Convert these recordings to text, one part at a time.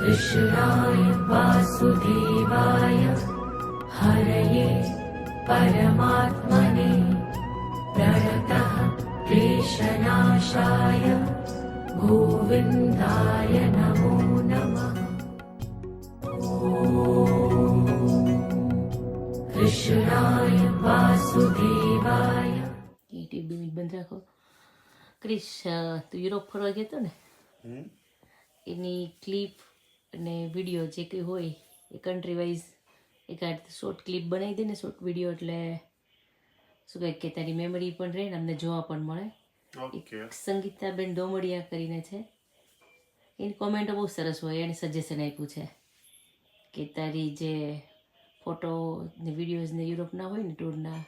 कृष्णाय वासुदेवाय हरये परमात्मने प्रणतः क्लेशनाशाय गोविन्दाय नमो नमः कृष्णाय वासुदेवाय યુટ્યુબ બિમિટ બંધ રાખો ક્રિશ અ, તું યુરોપ ફરવા ગયો હતો ને એની ક્લિપ અને વીડિયો જે કંઈ હોય એ કન્ટ્રી વાઇઝ એકાદ શોર્ટ ક્લિપ બનાવી દે ને શોર્ટ વીડિયો એટલે શું કહે કે તારી મેમરી પણ રહે ને અમને જોવા પણ મળે. સંગીતાબેન ડોમડિયા કરીને છે. એની કોમેન્ટો બહુ સરસ હોય એને સજેશન આપ્યું છે કે તારી જે ફોટો ને વિડીયોઝ ને યુરોપના હોય ને ટૂરના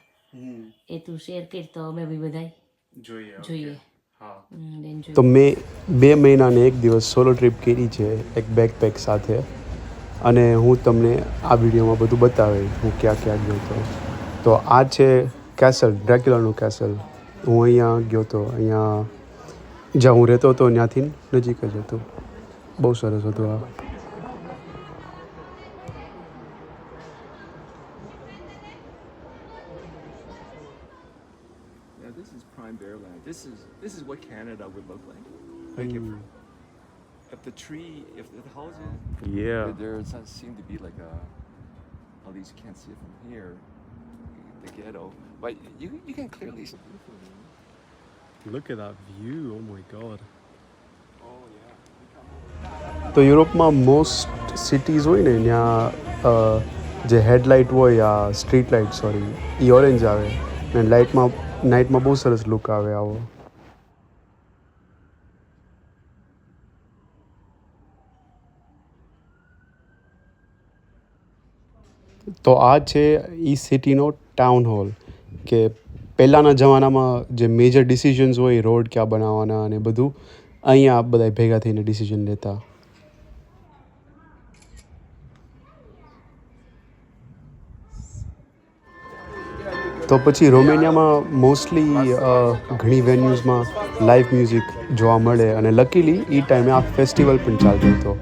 એ તું શેર કર તો અમે બી બધાય જોઈએ જોઈએ. તો મેં બે મહિનાને એક દિવસ સોલો ટ્રીપ કરી છે એક બેકપેક સાથે. અને હું તમને આ વિડીયોમાં બધું બતાવે હું ક્યાં ક્યાં ગયો હતો તો આ છે કેસલ ડ્રેક્યુલાનું કેસલ હું અહીંયા ગયો હતો અહીંયા જ્યાં હું રહેતો હતો ત્યાંથી નજીક જ હતું. બહુ સરસ હતું આ. this is prime Bearland. This is this is what Canada would look like. Like if, if the tree, if the houses, Yeah. there doesn't seem to be like a. At least you can't see it from here, the ghetto. But you you can clearly see. Look at that view. Oh my god. Oh yeah. તો યુરોપમાં most cities હોય ને ત્યાં અ, જે headlight હોય આ street light sorry એ orange આવે ને લાઇટમાં નાઇટમાં બહુ સરસ લુક આવે આવો. તો આ છે ઈ સિટીનો ટાઉન હોલ કે પહેલાંના જમાનામાં જે મેજર ડિસિઝન્સ હોય રોડ ક્યાં બનાવવાના અને બધું, અહીંયા બધા ભેગા થઈને ડિસિઝન લેતા. તો પછી રોમેનિયામાં મોસ્ટલી ઘણી વેન્યુઝમાં લાઈવ મ્યુઝિક જોવા મળે અને લકીલી એ ટાઈમે આ ફેસ્ટિવલ પણ ચાલતો હતો.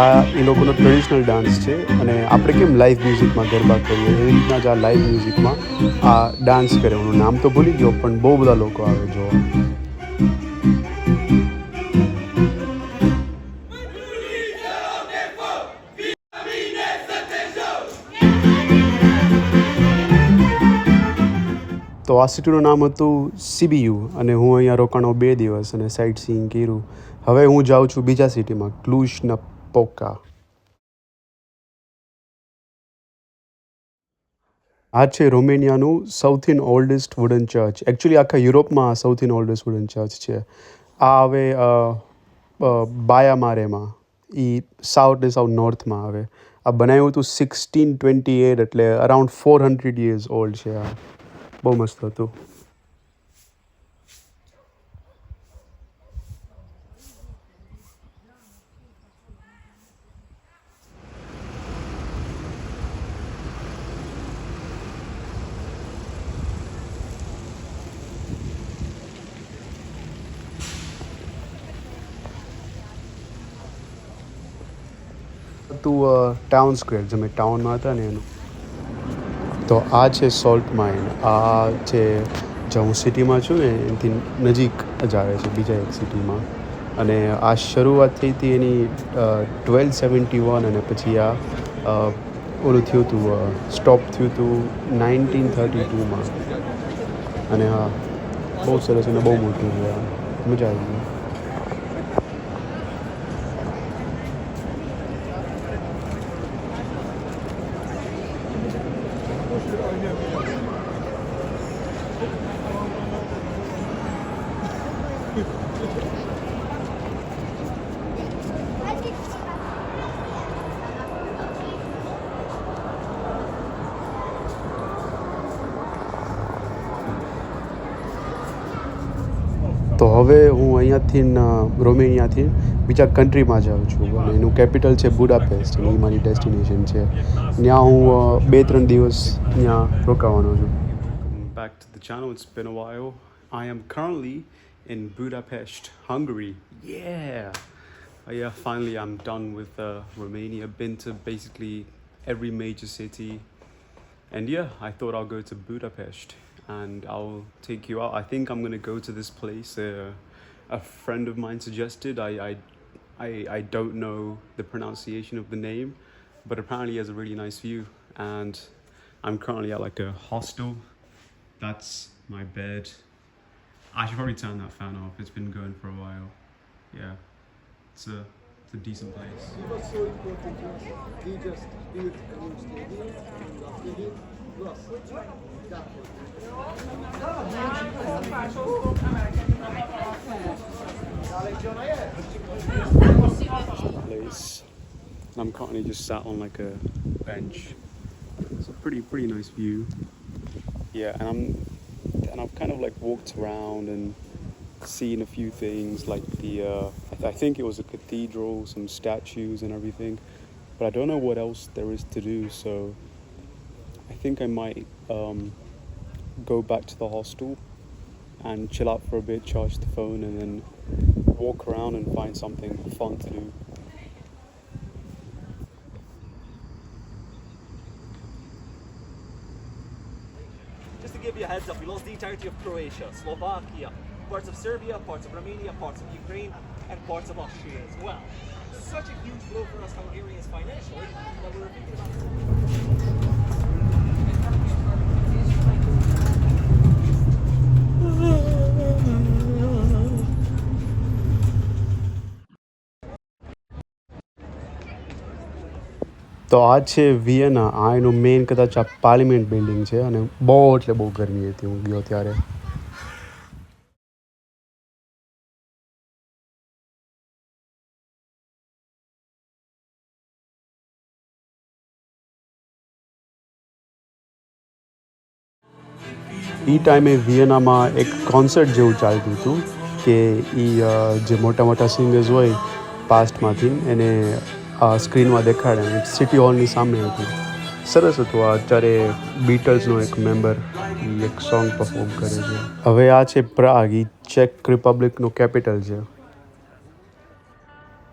આ એ લોકોનો ટ્રેડિશનલ ડાન્સ છે અને આપણે કેમ લાઈવ મ્યુઝિકમાં ગરબા કરીએ? એવી રીતના જ આ લાઈવ મ્યુઝિકમાં આ ડાન્સ કરે. એનું નામ તો ભૂલી ગયો, પણ બહુ બધા લોકો આવે જોવા. તો આ સિટીનું નામ હતું સીબીયુ અને હું અહીંયા રોકાણો બે દિવસ અને સાઇટ સીઈંગ કર્યું. હવે હું જાઉં છું બીજા સિટીમાં ક્લુશ પોકા આ છે રોમેનિયાનું સૌથી ઓલ્ડેસ્ટ વુડન ચર્ચ. એકચ્યુઅલી આખા યુરોપમાં સૌથી ઓલ્ડેસ્ટ વુડન ચર્ચ છે. આ અ, બાયામારેમાં. એ સાઉથ ને સાઉથ નોર્થમાં આવે. આ બનાવ્યું હતું સિક્સટીન ટ્વેન્ટી એટ એટલે around four hundred years old છે આ. બહુ મસ્ત હતું. હતું ટાઉન સ્ક્વેર જે મેં ટાઉનમાં હતા ને એનું. તો આ છે સોલ્ટ માઇન આ છે જ્યાં હું સિટીમાં છું ને, એનાથી નજીક જ આવે છે, બીજા એક સિટીમાં. અને આ શરૂઆત થઈ હતી એની ટ્વેલ્વ સેવન્ટી વન અને પછી આ ઓલું થયું હતું સ્ટોપ થયું હતું નાઇન્ટીન થર્ટી ટુમાં અને હા, બહુ સરસ અને બહુ મોટું છે મજા આવી ગઈ. હવે હું અહીંયાથી ન- રોમેનિયાથી બીજા કન્ટ્રીમાં જાઉં છું અને એનું કેપિટલ છે બુડાપેસ્ટ અને એ મારી ડેસ્ટિનેશન છે ત્યાં હું અ, બે ત્રણ દિવસ ત્યાં રોકાવાનો છું Back to the channel. It's been a while. I am currently in Budapest, Hungary. Yeah. Uh, yeah, finally I'm done with uh, Romania. Been to basically every major city. And yeah, I thought I'll go to Budapest and I'll take you out. I think I'm gonna go to this place uh, a friend of mine suggested. I, I, I, I don't know the pronunciation of the name, but apparently it has a really nice view. And I'm currently at like a hostel. That's my bed. I should probably turn that fan off. It's been going for a while. Yeah, it's a, it's a decent place. Place. I'm currently just sat on like a bench. It's a pretty pretty nice view. Yeah, and I'm and I've kind of like walked around and seen a few things like the uh, I, th- I think it was a cathedral, some statues and everything. But I don't know what else there is to do, so think I might um, go back to the hostel and chill out for a bit, charge the phone, and then walk around and find something fun to do. Just to give you a heads up, we lost the entirety of Croatia, Slovakia, parts of Serbia, parts of Romania, parts of Ukraine, and parts of Austria as well. Such a huge blow for us Hungarians financially that we were thinking about. તો આ છે Vienna, આ એનું main કદાચ આ parliament building છે અને બહુ એટલે બહુ ગરમી હતી હું ગયો ત્યારે. એ ટાઈમે વિયનામાં એક કોન્સર્ટ જેવું ચાલતું હતું કે એ જે મોટા મોટા સિંગર્સ હોય પાસ્ટમાંથી એને સ્ક્રીનમાં દેખાડે અને સિટી હોલની સામે હતું. સરસ હતું આ અત્યારે બીટલ્સનો એક મેમ્બર એક સોંગ પરફોર્મ કરે છે. હવે આ છે પ્રાગ એ ચેક રિપબ્લિકનું કેપિટલ છે.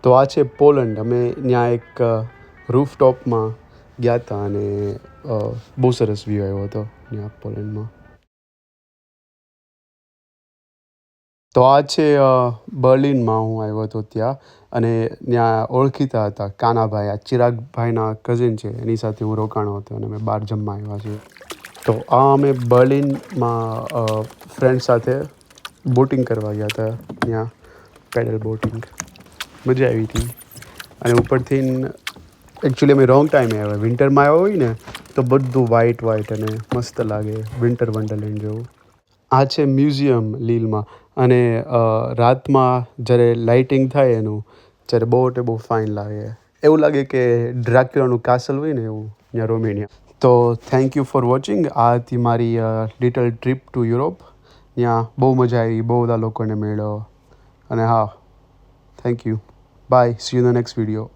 તો આ છે પોલેન્ડ અમે ત્યાં એક રૂફટોપમાં ગયા હતા અને બહુ સરસ વ્યૂ આવ્યો હતો ત્યાં પોલેન્ડમાં તો આ છે બર્લિનમાં હું આવ્યો હતો ત્યાં અને ત્યાં ઓળખીતા હતા કાનાભાઈ, આ ચિરાગભાઈના કઝિન છે, એની સાથે હું રોકાણો હતો અને અમે બહાર જમવા આવ્યા છીએ. તો આ અમે બર્લિનમાં ફ્રેન્ડ સાથે બોટિંગ કરવા ગયા હતા, ત્યાં પેડલ બોટિંગ મજા આવી હતી. અને ઉપરથી એકચ્યુઅલી અમે રોંગ ટાઈમે આવ્યા. વિન્ટરમાં આવ્યા હોય ને, તો બધું વ્હાઇટ વ્હાઇટ અને મસ્ત લાગે. વિન્ટર વન્ડરલેન્ડ જેવું. આ છે મ્યુઝિયમ લીલમાં અને રાતમાં જ્યારે લાઇટિંગ થાય એનું, ત્યારે બહુ એટલે બહુ ફાઇન લાગે. એવું લાગે કે ડ્રાક્યુલાનું કાસલ હોય ને એવું, ત્યાં રોમેનિયા. તો થેન્ક યુ ફોર વોચિંગ આ હતી મારી લિટલ ટ્રીપ ટુ યુરોપ ત્યાં બહુ મજા આવી, બહુ બધા લોકોને મળ્યો. અને હા thank you bye see you the next video